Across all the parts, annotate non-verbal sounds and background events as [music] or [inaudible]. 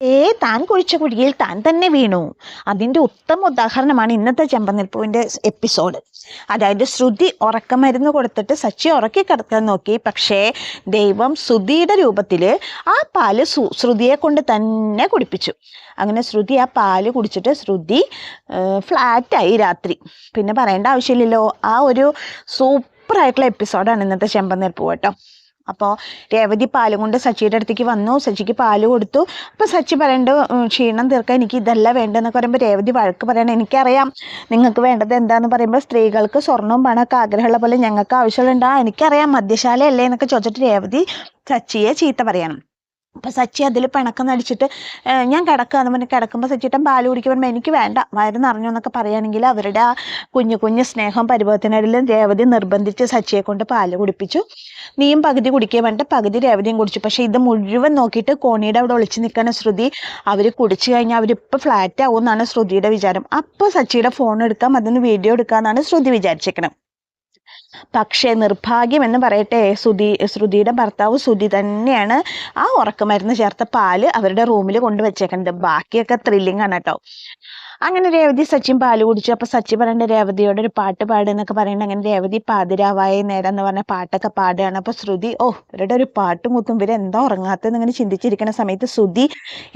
ഏ താൻ കുഴിച്ച കുഴിയിൽ താൻ തന്നെ വീണു. അതിന്റെ ഉത്തമ ഉദാഹരണമാണ് ഇന്നത്തെ ചെമ്പനിൽപ്പൂവിന്റെ എപ്പിസോഡ്. അതായത് ശ്രുതി ഉറക്കമരുന്ന് കൊടുത്തിട്ട് സച്ചി ഉറക്കി കിടക്കാൻ നോക്കി. പക്ഷേ ദൈവം ശ്രുതിയുടെ രൂപത്തിൽ ആ പാൽ ശ്രുതിയെ കൊണ്ട് തന്നെ കുടിപ്പിച്ചു. അങ്ങനെ ശ്രുതി ആ പാൽ കുടിച്ചിട്ട് ശ്രുതി ഫ്ലാറ്റായി രാത്രി. പിന്നെ പറയേണ്ട ആവശ്യമില്ലല്ലോ. ആ ഒരു സൂപ്പറായിട്ടുള്ള എപ്പിസോഡാണ് ഇന്നത്തെ ചെമ്പനിൽപ്പൂ കേട്ടോ. അപ്പോൾ രേവതി പാലും കൊണ്ട് സച്ചിയുടെ അടുത്തേക്ക് വന്നു. സച്ചിക്ക് പാൽ കൊടുത്തു. അപ്പോൾ സച്ചി പറയേണ്ട "ഉം, ക്ഷീണം തീർക്കാൻ എനിക്ക് ഇതല്ല വേണ്ടതെന്നൊക്കെ പറയുമ്പോൾ രേവതി വഴക്ക് പറയണം. എനിക്കറിയാം നിങ്ങൾക്ക് വേണ്ടത് എന്താണെന്ന് പറയുമ്പോൾ സ്ത്രീകൾക്ക് സ്വർണവും പണമൊക്കെ ആഗ്രഹമുള്ള പോലെ ഞങ്ങൾക്ക് ആവശ്യമുള്ളതുണ്ടാ. എനിക്കറിയാം എനിക്കറിയാം മദ്യശാലയല്ലേ എന്നൊക്കെ ചോദിച്ചിട്ട് രേവതി സച്ചിയെ ചീത്ത പറയണം. അപ്പോൾ സച്ചി അതിൽ പിണക്കം നടിച്ചിട്ട് ഞാൻ കിടക്കാന്ന് പറഞ്ഞ് കിടക്കുമ്പോൾ സച്ചിട്ടൻ പാൽ കുടിക്കുമ്പോൾ എനിക്ക് വേണ്ട വയറ് നിറഞ്ഞു എന്നൊക്കെ പറയുകയാണെങ്കിൽ അവരുടെ ആ കുഞ്ഞു കുഞ്ഞു സ്നേഹം പരിഭവത്തിനിടയിലും രേവതി നിർബന്ധിച്ച് സച്ചിയെ കൊണ്ട് പാൽ കുടിപ്പിച്ചു. നീയും പകുതി കുടിക്കുക വേണ്ട പകുതി രേവതിയും കുടിച്ചു. പക്ഷേ ഇത് മുഴുവൻ നോക്കിയിട്ട് കോണിയുടെ അവിടെ ഒളിച്ചു നിൽക്കുന്ന ശ്രുതി അവർ കുടിച്ചു കഴിഞ്ഞാൽ അവരിപ്പോൾ ഫ്ലാറ്റ് ആവും എന്നാണ് ശ്രുതിയുടെ വിചാരം. അപ്പോൾ സച്ചിയുടെ ഫോൺ എടുക്കാം അതിന് വീഡിയോ എടുക്കാമെന്നാണ് ശ്രുതി വിചാരിച്ചേക്കണം പക്ഷേ നിർഭാഗ്യം എന്ന് പറയട്ടെ സുധി ശ്രുതിയുടെ ഭർത്താവ് സുധി തന്നെയാണ് ആ ഉറക്കമരുന്ന് ചേർത്ത പാൽ അവരുടെ റൂമിൽ കൊണ്ടുവച്ചേക്കുന്നത്. ബാക്കിയൊക്കെ ത്രില്ലിംഗ് ആണ് കേട്ടോ. അങ്ങനെ രേവതി സച്ചിൻ പാൽ കുടിച്ചു. അപ്പൊ സച്ചിൻ പറയേണ്ട രേവതിയോട് ഒരു പാട്ട് പാടുന്നൊക്കെ പറയണ്ട അങ്ങനെ രേവതി പാതിരാവായ നേരം എന്ന് പറഞ്ഞ പാട്ടൊക്കെ പാടുകയാണ്. അപ്പോൾ ശ്രുതി ഓ ഇവരുടെ ഒരു പാട്ട് മുത്തും ഇവർ എന്താ ഉറങ്ങാത്തതെന്ന് ഇങ്ങനെ ചിന്തിച്ചിരിക്കുന്ന സമയത്ത് ശ്രുതി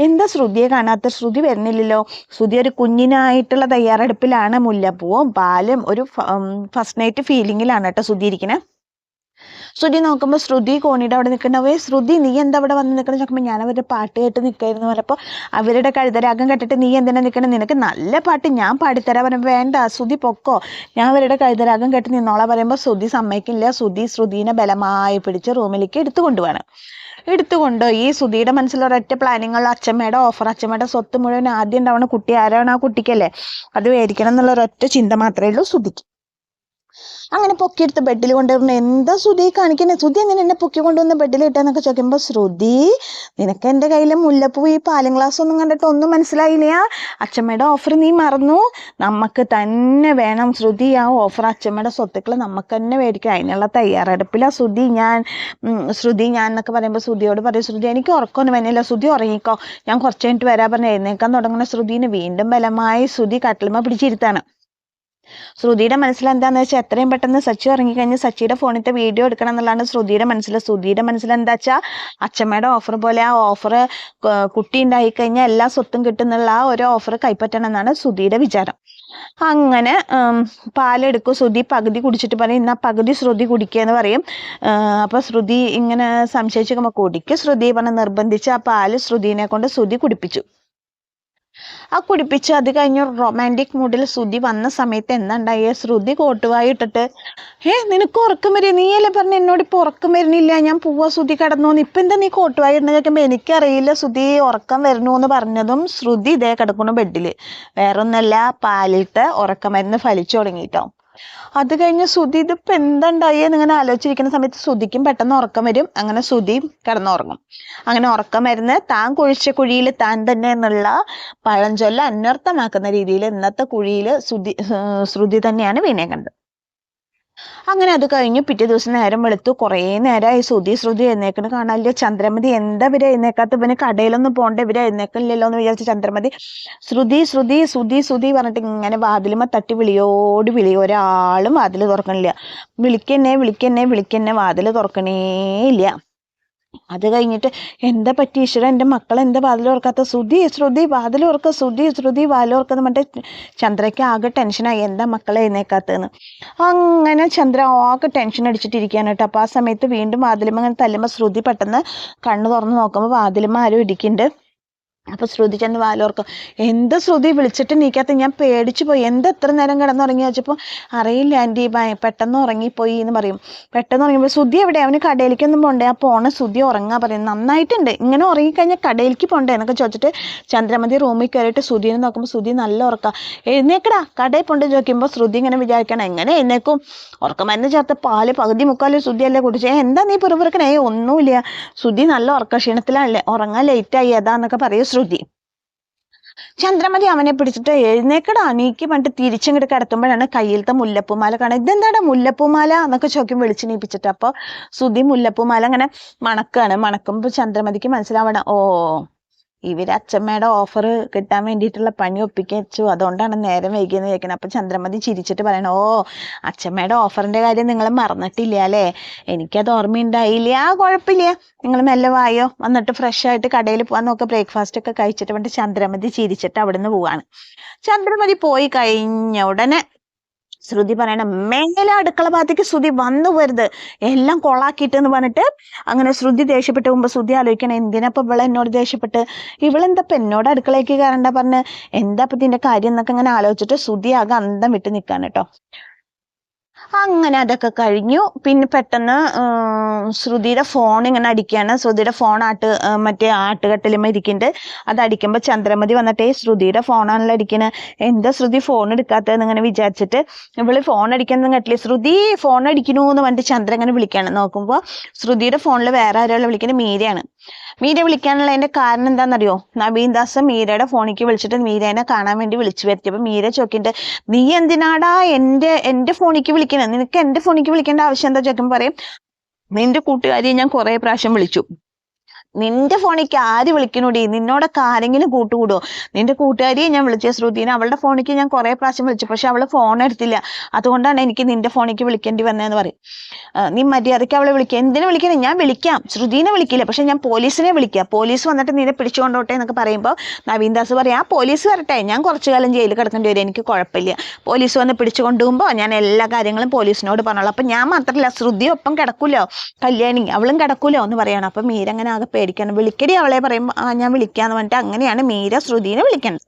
എന്താ ശ്രുതിയെ കാണാത്ത ശ്രുതി വരുന്നില്ലല്ലോ. ശ്രുതി ഒരു കുഞ്ഞിനായിട്ടുള്ള തയ്യാറെടുപ്പിലാണ് മുല്ലപ്പൂവും പാലും ഒരു ഫസ്റ്റ് നൈറ്റ് ഫീലിങ്ങിലാണ് കേട്ടോ ശ്രുതി ഇരിക്കുന്നത് ശ്രുതി നോക്കുമ്പോൾ ശ്രുതി കോണിയുടെ അവിടെ നിൽക്കണവേ ശ്രുതി നീ എന്താ അവിടെ വന്ന് നിൽക്കണം? നോക്കുമ്പോൾ ഞാൻ അവരുടെ പാട്ട് കേട്ട് നിൽക്കായിരുന്നു പറഞ്ഞപ്പോൾ അവരുടെ കഴുതരാഗം കേട്ടിട്ട് നീ എന്തിനാ നിൽക്കണം? നിനക്ക് നല്ല പാട്ട് ഞാൻ പാടിത്തരാൻ പറയുമ്പോൾ വേണ്ട ശ്രുതി പൊക്കോ. ഞാൻ അവരുടെ കഴുതരാഗം കേട്ട് നിന്നോളാ പറയുമ്പോൾ ശ്രുതി സമ്മതിക്കില്ല. ശ്രുതി ശ്രുതിനെ ബലമായി പിടിച്ച് റൂമിലേക്ക് എടുത്തു കൊണ്ടുപോകണം എടുത്തുകൊണ്ട് ഈ സുധിയുടെ മനസ്സിൽ ഒരൊറ്റ പ്ലാനിങ്ങൾ അച്ഛമ്മയുടെ ഓഫർ അച്ഛമ്മയുടെ സ്വത്ത് മുഴുവൻ ആദ്യം ഉണ്ടാവണ കുട്ടി ആരാണ് ആ കുട്ടിക്കല്ലേ? അത് മേടിക്കണം എന്നുള്ള ഒരൊറ്റ ചിന്ത മാത്രമേ ഉള്ളൂ സുധിക്ക് അങ്ങനെ പൊക്കിയെടുത്ത് ബെഡിൽ കൊണ്ടുവരുന്ന. എന്താ ശ്രുതി കാണിക്കുന്നത് ശ്രുതി എങ്ങനെ എന്നെ പൊക്കി കൊണ്ടുവന്ന് ബെഡിൽ ഇട്ടെന്നൊക്കെ ചോദിക്കുമ്പോൾ ശ്രുതി നിനക്ക് എന്റെ കയ്യിൽ മുല്ലപ്പൂ ഈ പാലും ഗ്ലാസ് ഒന്നും കണ്ടിട്ട് ഒന്നും മനസ്സിലായില്ല. അച്ഛമ്മയുടെ ഓഫർ നീ മറന്നു. നമുക്ക് തന്നെ വേണം ശ്രുതി. ആ ഓഫർ അച്ഛമ്മയുടെ സ്വത്തുക്കൾ നമുക്ക് തന്നെ മേടിക്കാം അതിനുള്ള തയ്യാറെടുപ്പില്ല ശ്രുതി. ഞാൻ ശ്രുതി ഞാൻ എന്നൊക്കെ പറയുമ്പോൾ ശ്രുതിയോട് പറയും ശ്രുതി എനിക്ക് ഉറക്കമൊന്നും വേണില്ല ശ്രുതി ഉറങ്ങിക്കോ. ഞാൻ കുറച്ച് കഴിഞ്ഞിട്ട് വരാൻ പറഞ്ഞ് എഴുന്നേക്കാൻ തുടങ്ങുന്ന ശ്രുതിന് വീണ്ടും ബലമായി ശ്രുതി കട്ടിലുമ പിടിച്ചിരുത്താണ്. ശ്രുതിയുടെ മനസ്സിൽ എന്താന്ന് വെച്ചാൽ എത്രയും പെട്ടെന്ന് സച്ചി ഇറങ്ങിക്കഴിഞ്ഞ് സച്ചിയുടെ ഫോണിലത്തെ വീഡിയോ എടുക്കണം എന്നുള്ളതാണ് ശ്രുതിയുടെ മനസ്സിൽ. ശ്രുതിയുടെ മനസ്സിൽ എന്താ വെച്ചാൽ അച്ഛമ്മയുടെ ഓഫർ പോലെ ആ ഓഫർ കുട്ടി ഉണ്ടായി കഴിഞ്ഞാൽ എല്ലാ സ്വത്തും കിട്ടുന്നുള്ള ആ ഒരു ഓഫർ കൈപ്പറ്റണം എന്നാണ് ശ്രുതിയുടെ വിചാരം. അങ്ങനെ പാലെടുക്കും. ശ്രുതി പകുതി കുടിച്ചിട്ട് പറയും എന്നാ പകുതി ശ്രുതി കുടിക്കുക എന്ന് പറയും. അപ്പോൾ അപ്പൊ ശ്രുതി ഇങ്ങനെ സംശയിച്ചു കുടിക്കും. ശ്രുതി പറഞ്ഞ് നിർബന്ധിച്ച് ആ പാൽ ശ്രുതിനെ കൊണ്ട് ശ്രുതി കുടിപ്പിച്ചു. ആ കുടിപ്പിച്ച് അത് കഴിഞ്ഞ് റൊമാന്റിക് മൂഡിൽ ശ്രുതി വന്ന സമയത്ത് എന്താണ്ടായ? ശ്രുതി കോട്ടുവായി ഇട്ടിട്ട് ഏ നിനക്ക് ഉറക്കം വരും നീയല്ലേ പറഞ്ഞ എന്നോട് ഇപ്പോൾ ഉറക്കം വരുന്നില്ല? ഞാൻ പോവാ ശ്രുതി കിടന്നോന്ന് ഇപ്പം എന്താ നീ കോട്ടുവായി ഇടുന്ന കേൾക്കുമ്പോൾ എനിക്കറിയില്ല ശ്രുതി ഉറക്കം വരുന്നു എന്ന് പറഞ്ഞതും ശ്രുതി ഇതേ കിടക്കുന്നു ബെഡിൽ വേറൊന്നല്ല പാലിലത്തെ ഉറക്കമരുന്ന് ഫലിച്ചു തുടങ്ങിട്ടോ. അത് കഴിഞ്ഞ് ശ്രുതി ഇതിപ്പോ എന്തുണ്ടായി എന്നിങ്ങനെ ആലോചിച്ചിരിക്കുന്ന സമയത്ത് ശ്രുതിക്കും പെട്ടെന്ന് ഉറക്കം വരും. അങ്ങനെ ശ്രുതിയും കിടന്നുറങ്ങും. അങ്ങനെ ഉറക്കം വരുന്ന താൻ കുഴിച്ച കുഴിയിൽ താൻ തന്നെ എന്നുള്ള പഴഞ്ചൊല്ല അന്വർത്ഥമാക്കുന്ന രീതിയിൽ ഇന്നത്തെ കുഴിയിൽ ഏർ ശ്രുതി തന്നെയാണ് വീണേക്കണ്ടത് അങ്ങനെ അത് കഴിഞ്ഞു. പിറ്റേ ദിവസം നേരം വെളുത്തു. കുറേ നേരമായി ശ്രുതി ശ്രുതി എഴുന്നേക്കണ്. കാണാനില്ല ചന്ദ്രമതി എന്താ ഇവരെ എഴുന്നേക്കാത്ത? ഇവന് കടയിലൊന്നും പോണ്ട? ഇവരെ എഴുന്നേക്കില്ലല്ലോ എന്ന് വിചാരിച്ച ചന്ദ്രമതി ശ്രുതി ശ്രുതി ശ്രുതി ശ്രുതി പറഞ്ഞിട്ട് ഇങ്ങനെ വാതിലുമ തട്ടി വിളിയോട് വിളി. ഒരാളും വാതിൽ തുറക്കണില്ല. വിളിക്കന്നെ വിളിക്കന്നെ വിളിക്കന്നെ വാതിൽ തുറക്കണേ ഇല്ല അത് കഴിഞ്ഞിട്ട് എന്താ പറ്റി ഈശ്വര? എന്റെ മക്കൾ എന്താ വാതിൽ ഓർക്കാത്ത ശ്രുതി ശ്രുതി വാതിൽ തുറക്ക ശ്രുതി ശ്രുതി തുറക്കുന്ന പറഞ്ഞിട്ട് ചന്ദ്രയ്ക്ക് ആകെ ടെൻഷനായി. എന്താ മക്കളെ എഴുന്നേക്കാത്തതെന്ന്. അങ്ങനെ ചന്ദ്ര ആകെ ടെൻഷൻ അടിച്ചിട്ടിരിക്കുകയാണ് കേട്ടോ. അപ്പോൾ ആ സമയത്ത് വീണ്ടും വാതിലുമ്മ അങ്ങനെ തല്ലുമ്പോൾ ശ്രുതി പെട്ടെന്ന് കണ്ണു തുറന്ന് നോക്കുമ്പോൾ വാതിലുമ്മ ആരും ഇടിക്കുന്നുണ്ട്. അപ്പൊ ശ്രുതി ചെന്ന് വാലോർക്കും എന്ത് ശ്രുതി വിളിച്ചിട്ട് നീക്കാത്ത ഞാൻ പേടിച്ചു പോയി. എന്ത് എത്ര നേരം കിടന്നുറങ്ങി വെച്ചപ്പോൾ അറിയില്ല ആന്റി പെട്ടെന്ന് ഉറങ്ങിപ്പോയി എന്ന് പറയും. പെട്ടെന്ന് ഉറങ്ങിയപ്പോൾ ശ്രുതി എവിടെ? അവന് കടയിലേക്കൊന്നും പോണ്ടേ? ആ പോണ ശ്രുതി ഉറങ്ങാ പറയും നന്നായിട്ടുണ്ട്. ഇങ്ങനെ ഉറങ്ങിക്കഴിഞ്ഞാൽ കടയിലേക്ക് പോണ്ടേ? എന്നൊക്കെ ചോദിച്ചിട്ട് ചന്ദ്രമതി റൂമിൽ കയറിയിട്ട് ശ്രുതിനെ നോക്കുമ്പോൾ ശ്രുതി നല്ല ഉറക്കാം. എഴുന്നേക്കടാ. കടയിൽ പോണ്ട്? ചോദിക്കുമ്പോൾ ശ്രുതി ഇങ്ങനെ വിചാരിക്കണം. എങ്ങനെ എഴുന്നേക്കും? ഉറക്കമരുന്ന് ചേർത്ത് പാൽ പകുതി മുക്കാൽ ശ്രുതിയല്ലേ കുടിച്ചേ? എന്താ നീ പിറുപിറുക്കണേ? ഒന്നുമില്ല. ശ്രുതി നല്ല ഉറക്ക ക്ഷീണത്തിലാണല്ലേ. ഉറങ്ങാൻ ലേറ്റായി ഏതാന്നൊക്കെ പറയും. ശ്രുതി. ചന്ദ്രമതി അവനെ പിടിച്ചിട്ട് എഴുന്നേക്കടാ നീക്ക് പണ്ട് തിരിച്ചിങ്ങോട്ട് കിടത്തുമ്പോഴാണ് കയ്യിലത്തെ മുല്ലപ്പൂമാല കാണുക ഇതെന്താടാ മുല്ലപ്പൂമാല എന്നൊക്കെ ചോദിക്കും വിളിച്ച് നീപ്പിച്ചിട്ട് അപ്പൊ ശ്രുതി മുല്ലപ്പൂമാല അങ്ങനെ മണക്കാണ്. മണക്കുമ്പോ ചന്ദ്രമതിക്ക് മനസ്സിലാവണം ഓ ഇവർ അച്ഛമ്മയുടെ ഓഫർ കിട്ടാൻ വേണ്ടിയിട്ടുള്ള പണി ഒപ്പിക്കച്ചു അതുകൊണ്ടാണ് നേരം വൈകിയെന്ന് ചോദിക്കുന്നത് അപ്പം ചന്ദ്രമതി ചിരിച്ചിട്ട് പറയണം ഓ അച്ഛമ്മയുടെ ഓഫറിന്റെ കാര്യം നിങ്ങൾ മറന്നിട്ടില്ല അല്ലേ? എനിക്കത് ഓർമ്മയുണ്ടായില്ല. ആ കുഴപ്പമില്ല. നിങ്ങൾ മെല്ലെ വായോ? വന്നിട്ട് ഫ്രഷ് ആയിട്ട് കടയിൽ പോകാൻ നോക്കുക ബ്രേക്ക്ഫാസ്റ്റ് ഒക്കെ കഴിച്ചിട്ട് വേണ്ടി ചന്ദ്രമതി ചിരിച്ചിട്ട് അവിടുന്ന് പോവാണ്. ചന്ദ്രമതി പോയി കഴിഞ്ഞ ഉടനെ ശ്രുതി പറയണം മേലെ അടുക്കള ഭാഗത്തേക്ക് ശ്രുതി വന്നു വരുത് എല്ലാം കൊളാക്കിയിട്ട് എന്ന് പറഞ്ഞിട്ട് അങ്ങനെ ശ്രുതി ദേഷ്യപ്പെട്ട് മുമ്പ് ശ്രുതി ആലോചിക്കണം എന്തിനപ്പം ഇവളെ എന്നോട് ദേഷ്യപ്പെട്ട്? ഇവളെന്താ ഇപ്പൊ എന്നോട് അടുക്കളയ്ക്ക് കയറണ്ട പറഞ്ഞ്? എന്താ ഇപ്പൊ ഇതിന്റെ കാര്യം എന്നൊക്കെ അങ്ങനെ ആലോചിച്ചിട്ട് ശ്രുതി ആകെ അന്തം വിട്ട് നിൽക്കാൻ കേട്ടോ അങ്ങനെ അതൊക്കെ കഴിഞ്ഞു. പിന്നെ പെട്ടെന്ന് ശ്രുതിയുടെ ഫോൺ ഇങ്ങനെ അടിക്കുകയാണ്. ശ്രുതിയുടെ ഫോൺ ആട്ട് മറ്റേ ആട്ടുകട്ടിലുമ്മ ഇരിക്കുന്നുണ്ട് അത് അടിക്കുമ്പോൾ ചന്ദ്രമതി വന്നിട്ടേ ശ്രുതിയുടെ ഫോണാണല്ലോ അടിക്കുന്നത് എന്താ ശ്രുതി ഫോൺ എടുക്കാത്തതെന്ന് ഇങ്ങനെ വിചാരിച്ചിട്ട് ഇവൾ ഫോൺ അടിക്കുന്നത് കേട്ടില്ലേ ശ്രുതി ഫോൺ അടിക്കണു എന്ന് പറഞ്ഞിട്ട് ചന്ദ്രൻ ഇങ്ങനെ വിളിക്കുകയാണ്. നോക്കുമ്പോൾ ശ്രുതിയുടെ ഫോണിൽ വേറെ ആരാളെ വിളിക്കുന്നത് മീരയാണ്. മീര വിളിക്കാനുള്ളതിന്റെ കാരണം എന്താണെന്നറിയോ? നവീൻ ദാസ് മീരയുടെ ഫോണിലേക്ക് വിളിച്ചിട്ട് മീരേനെ കാണാൻ വേണ്ടി വിളിച്ചു വരുത്തിയപ്പോൾ മീര ചോക്കിണ്ട് നീ എന്തിനാടാ എന്റെ എന്റെ ഫോണിലേക്ക് വിളിക്കണേ? നിനക്ക് എന്റെ ഫോണിലേക്ക് വിളിക്കേണ്ട ആവശ്യം എന്താ? ചോദിക്കുമ്പോൾ പറയും നിന്റെ കൂട്ടുകാരിയെ ഞാൻ കുറെ പ്രാവശ്യം വിളിച്ചു. നിന്റെ ഫോണിലേക്ക് ആര് വിളിക്കണോടി? നിന്നോടൊക്കെ ആരെങ്കിലും കൂട്ടുകൂടോ? നിന്റെ കൂട്ടുകാരിയെ ഞാൻ വിളിച്ച ശ്രുതിനെ. അവളുടെ ഫോണിലേക്ക് ഞാൻ കുറെ പ്രാവശ്യം വിളിച്ചു. പക്ഷെ അവൾ ഫോൺ എടുത്തില്ല. അതുകൊണ്ടാണ് എനിക്ക് നിന്റെ ഫോണിലേക്ക് വിളിക്കേണ്ടി വന്നതെന്ന് പറയും. നീ മര്യാദയ്ക്ക് അവളെ വിളിക്കുക എന്തിനു വിളിക്കണേ? ഞാൻ വിളിക്കാം. ശ്രുതിനെ വിളിക്കില്ല. പക്ഷെ ഞാൻ പോലീസിനെ വിളിക്കാം. പോലീസ് വന്നിട്ട് നിന്നെ പിടിച്ചുകൊണ്ടോട്ടെ എന്നൊക്കെ പറയുമ്പോൾ നവീൻ ദാസ് പറയാം ആ പോലീസ് വരട്ടെ. ഞാൻ കുറച്ചു കാലം ജയിലിൽ കിടക്കേണ്ടി വരും. എനിക്ക് കുഴപ്പമില്ല. പോലീസ് വന്ന് പിടിച്ചു കൊണ്ടുപോകുമ്പോൾ ഞാൻ എല്ലാ കാര്യങ്ങളും പോലീസിനോട് പറഞ്ഞോളാം. അപ്പം ഞാൻ മാത്രമല്ല ശ്രുതി ഒപ്പം കിടക്കൂലോ? കല്യാണി. അവളും കിടക്കൂലോ എന്ന് പറയണം. അപ്പം മീരങ്ങനെ ആകെ പേടിക്കണം വിളിക്കടി അവളെ പറയുമ്പോൾ ആ ഞാൻ വിളിക്കാന്ന് പറഞ്ഞിട്ട് അങ്ങനെയാണ് മീര ശ്രുതിനെ വിളിക്കുന്നത്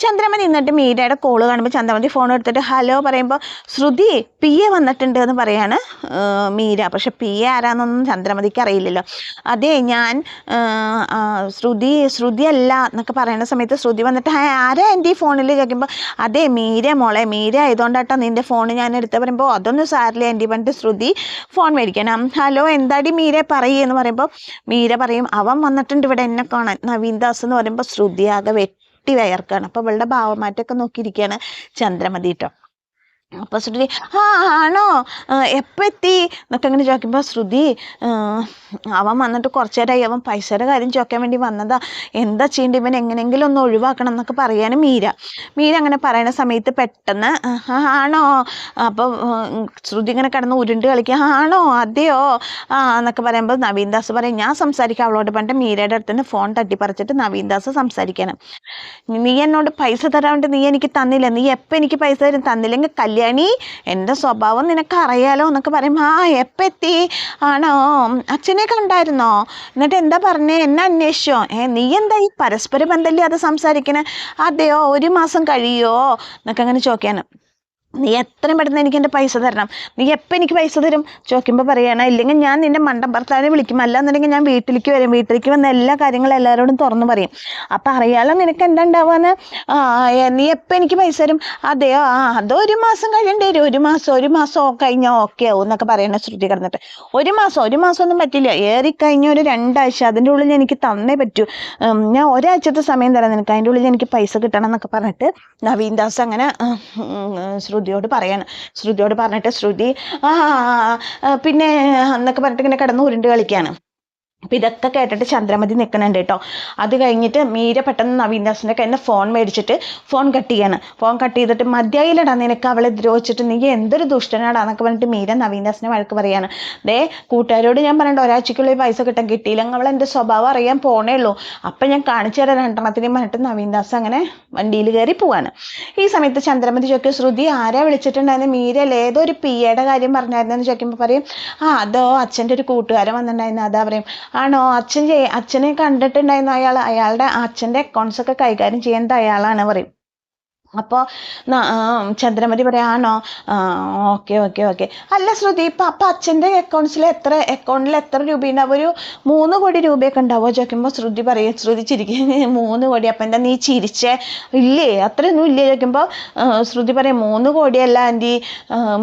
ചന്ദ്രമതി നിന്നിട്ട് മീരയുടെ കോൾ കാണുമ്പോൾ ചന്ദ്രമതി ഫോൺ എടുത്തിട്ട് ഹലോ പറയുമ്പോൾ ശ്രുതി പി എ വന്നിട്ടുണ്ട് എന്ന് പറയാണ് മീര. പക്ഷെ പി എ ആരാന്നൊന്നും ചന്ദ്രമതിക്ക് അറിയില്ലല്ലോ. അതെ ഞാൻ ശ്രുതി ശ്രുതി അല്ല എന്നൊക്കെ പറയുന്ന സമയത്ത് ശ്രുതി വന്നിട്ട് "ആ, ആരാ എന്റെ ഈ ഫോണിൽ ചോദിക്കുമ്പോൾ അതെ മീര മോളെ മീര ആയതുകൊണ്ടാട്ടോ നിന്റെ ഫോൺ ഞാൻ എടുത്ത് പറയുമ്പോൾ അതൊന്നും സാറില്ല എന്റെ പറഞ്ഞിട്ട് ശ്രുതി ഫോൺ മേടിക്കണം. ഹലോ എന്താടി മീര? പറയുക എന്ന് പറയുമ്പോൾ മീര പറയും അവൻ വന്നിട്ടുണ്ട് ഇവിടെ എന്നെ കാണാൻ. നവീൻ ദാസ് എന്ന് പറയുമ്പോൾ ശ്രുതി ആകെ വെട്ടി വയർക്കാണ്. അപ്പോൾ അവളുടെ ഭാവമാറ്റമൊക്കെ നോക്കിയിരിക്കുകയാണ് ചന്ദ്രമതി കേട്ടോ അപ്പൊ ശ്രുതി ആ ആണോ? എപ്പോൾ എപ്പോ എത്തി? എന്നൊക്കെ അങ്ങനെ ചോദിക്കുമ്പോൾ ശ്രുതി അവൻ വന്നിട്ട് കുറച്ച് നേരമായി അവൻ പൈസയുടെ കാര്യം ചോദിക്കാൻ വേണ്ടി വന്നതാ. എന്താ ചെയ്യേണ്ടത് ഇവൻ എങ്ങനെയെങ്കിലും ഒന്ന് ഒഴിവാക്കണം എന്നൊക്കെ പറയാനും മീര. മീര അങ്ങനെ പറയുന്ന സമയത്ത് പെട്ടെന്ന് ആണോ? അപ്പോൾ ശ്രുതി ഇങ്ങനെ കിടന്ന് ഉരുണ്ട് കളിക്കുക ആണോ? അതെയോ? ആ എന്നൊക്കെ പറയുമ്പോൾ നവീൻ ദാസ് പറയും ഞാൻ സംസാരിക്കാം അവളോട്. പണ്ട് മീരയുടെ അടുത്ത് തന്നെ ഫോൺ തട്ടിപ്പറിച്ചിട്ട് നവീൻ ദാസ് സംസാരിക്കണം. നീ എന്നോട് പൈസ തരാൻ വേണ്ടി നീ എനിക്ക് തന്നില്ല? നീ എപ്പോൾ എനിക്ക് പൈസ തരും? തന്നില്ലെങ്കിൽ കല്യാണി എന്റെ സ്വഭാവം നിനക്ക് അറിയാലോ എന്നൊക്കെ പറയുമ്പോൾ ആ എപ്പോൾ എത്തി ആണോ? അച്ഛനെ കണ്ടായിരുന്നോ? എന്നിട്ട് എന്താ പറഞ്ഞേ? എന്നെ അന്വേഷിച്ചോ? ഏ നീ എന്താ ഈ പരസ്പര ബന്ധമല്ലേ അത് സംസാരിക്കണേ? അതെയോ ഒരു മാസം കഴിയോ? എന്നൊക്കെ അങ്ങനെ ചോദിക്കാനും. നീ എത്രയും പെട്ടെന്ന് എനിക്ക് എന്റെ പൈസ തരണം. നീ എപ്പോൾ എനിക്ക് പൈസ തരും? ചോദിക്കുമ്പോൾ പറയണം ഇല്ലെങ്കിൽ ഞാൻ നിന്റെ മണ്ടം ഭർത്താവിനെ വിളിക്കും. അല്ലാന്നുണ്ടെങ്കിൽ ഞാൻ വീട്ടിലേക്ക് വരും. വീട്ടിലേക്ക് വന്ന എല്ലാ കാര്യങ്ങളും എല്ലാവരോടും തുറന്നു പറയും. അപ്പം അറിയാലോ നിനക്ക് എന്താ ഉണ്ടാവാന്ന്? നീ എപ്പോൾ എനിക്ക് പൈസ തരും? അതെയോ ആ അതോ ഒരു മാസം കഴിയേണ്ടി വരും. ഒരു മാസം ഒരു മാസം കഴിഞ്ഞാൽ ഓക്കെ ആവും എന്നൊക്കെ പറയണ ശ്രുതി കിടന്നിട്ട്. ഒരു മാസം ഒരു മാസം ഒന്നും പറ്റില്ല. ഏറി കഴിഞ്ഞ ഒരു രണ്ടാഴ്ച അതിന്റെ ഉള്ളിൽ എനിക്ക് തന്നേ പറ്റൂ. ഞാൻ ഒരാഴ്ചത്തെ സമയം തരാം നിനക്ക്. അതിന്റെ ഉള്ളിൽ എനിക്ക് പൈസ കിട്ടണം എന്നൊക്കെ പറഞ്ഞിട്ട് നവീൻ ദാസ് അങ്ങനെ ഉം, ശ്രുതിയോട് പറയാണ്. ശ്രുതിയോട് പറഞ്ഞിട്ട് ശ്രുതി ആ പിന്നെ എന്നൊക്കെ പറഞ്ഞിട്ട് ഇങ്ങനെ കിടന്ന് ഉരുണ്ട് കളിക്കാണ്. അപ്പം ഇതൊക്കെ കേട്ടിട്ട് ചന്ദ്രമതി നിൽക്കുന്നുണ്ട് കേട്ടോ. അത് കഴിഞ്ഞിട്ട് മീര പെട്ടെന്ന് നവീൻ ദാസിന്റെ കയ്യിൽ നിന്ന് ഫോൺ മേടിച്ചിട്ട് ഫോൺ കട്ട് ചെയ്യാണ്. ഫോൺ കട്ട് ചെയ്തിട്ട് മതിയായില്ലടാ നിനക്ക് അവളെ ദ്രോഹിച്ചിട്ട്. നീ എന്തൊരു ദുഷ്ടനാടാന്നൊക്കെ പറഞ്ഞിട്ട് മീര നവീൻ ദാസിനെ വഴക്ക് പറയാണ്. ദേ കൂട്ടുകാരോട് ഞാൻ പറയണ്ട ഒരാഴ്ചക്കുള്ളിൽ പൈസ കിട്ടാൻ കിട്ടിയില്ലെങ്കിൽ അവൾ എന്റെ സ്വഭാവം അറിയാൻ പോണേ ഉള്ളൂ. അപ്പം ഞാൻ കാണിച്ചു തരാം രണ്ടെണ്ണത്തിനെയും പറഞ്ഞിട്ട് നവീൻ ദാസ് അങ്ങനെ വണ്ടിയിൽ കയറി പോവാണ്. ഈ സമയത്ത് ചന്ദ്രമതി ചോദിക്കും ശ്രുതി ആരാ വിളിച്ചിട്ടുണ്ടായിരുന്നു? മീരയിൽ ഏതോ ഒരു പി കാര്യം പറഞ്ഞായിരുന്നെന്ന് ചോദിക്കുമ്പോൾ പറയും ആ അതോ അച്ഛന്റെ ഒരു കൂട്ടുകാരൻ വന്നിട്ടുണ്ടായിരുന്നു? അതാ പറയും. ആണോ? അച്ഛൻ അച്ഛനെ കണ്ടിട്ടുണ്ടായിരുന്നു അയാൾ അയാളുടെ അച്ഛന്റെ അക്കൗണ്ട്സൊക്കെ കൈകാര്യം ചെയ്യേണ്ട അയാളാണ് പറയും. അപ്പോൾ ചന്ദ്രമതി പറയാണോ ഓക്കെ ഓക്കെ ഓക്കെ. അല്ല ശ്രുതി ഇപ്പം അപ്പം അച്ഛന്റെ അക്കൗണ്ട്സിൽ എത്ര അക്കൗണ്ടിൽ എത്ര രൂപയുണ്ടാവും? ഒരു മൂന്ന് കോടി രൂപയൊക്കെ ഉണ്ടാവുമോ ചോദിക്കുമ്പോൾ ശ്രുതി പറയും ശ്രുതി ചിരിക്കും. [laughs] മൂന്ന് കോടി അപ്പം എന്താ നീ ചിരിച്ചേ? ഇല്ലേ അത്രയൊന്നും ഇല്ലേ? ചോദിക്കുമ്പോൾ ശ്രുതി പറയും മൂന്ന് കോടിയല്ല ആന്റി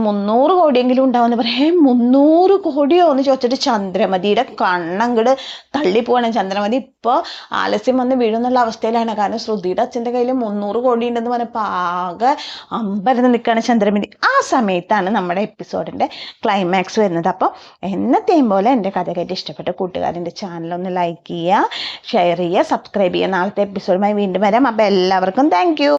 മുന്നൂറ് കോടിയെങ്കിലും ഉണ്ടാവുമെന്ന് പറയും. മുന്നൂറ് കോടിയോ? എന്ന് ചോദിച്ചിട്ട് ചന്ദ്രമതിയുടെ കണ്ണങ്ങട് തള്ളിപ്പോവാണ്. ചന്ദ്രമതി ഇപ്പോൾ ആലസ്യം വന്ന് വീഴുന്നുള്ള അവസ്ഥയിലാണ്. കാരണം ശ്രുതിയുടെ അച്ഛന്റെ കയ്യിൽ മുന്നൂറ് കോടി ഉണ്ടെന്ന് പറഞ്ഞപ്പോൾ അപ്പോൾ ആകെ അമ്പരന്ന് നിൽക്കുകയാണ് ചന്ദ്രമിനി. ആ സമയത്താണ് നമ്മുടെ എപ്പിസോഡിന്റെ ക്ലൈമാക്സ് വരുന്നത്. അപ്പോൾ എന്നത്തെയും പോലെ എന്റെ കഥ കേട്ട് ഇഷ്ടപ്പെട്ട കൂട്ടുകാരന്റെ ചാനലൊന്ന് ലൈക്ക് ചെയ്യുക ഷെയർ ചെയ്യുക സബ്സ്ക്രൈബ് ചെയ്യുക. നാളത്തെ എപ്പിസോഡുമായി വീണ്ടും വരാം. അപ്പോൾ എല്ലാവർക്കും താങ്ക്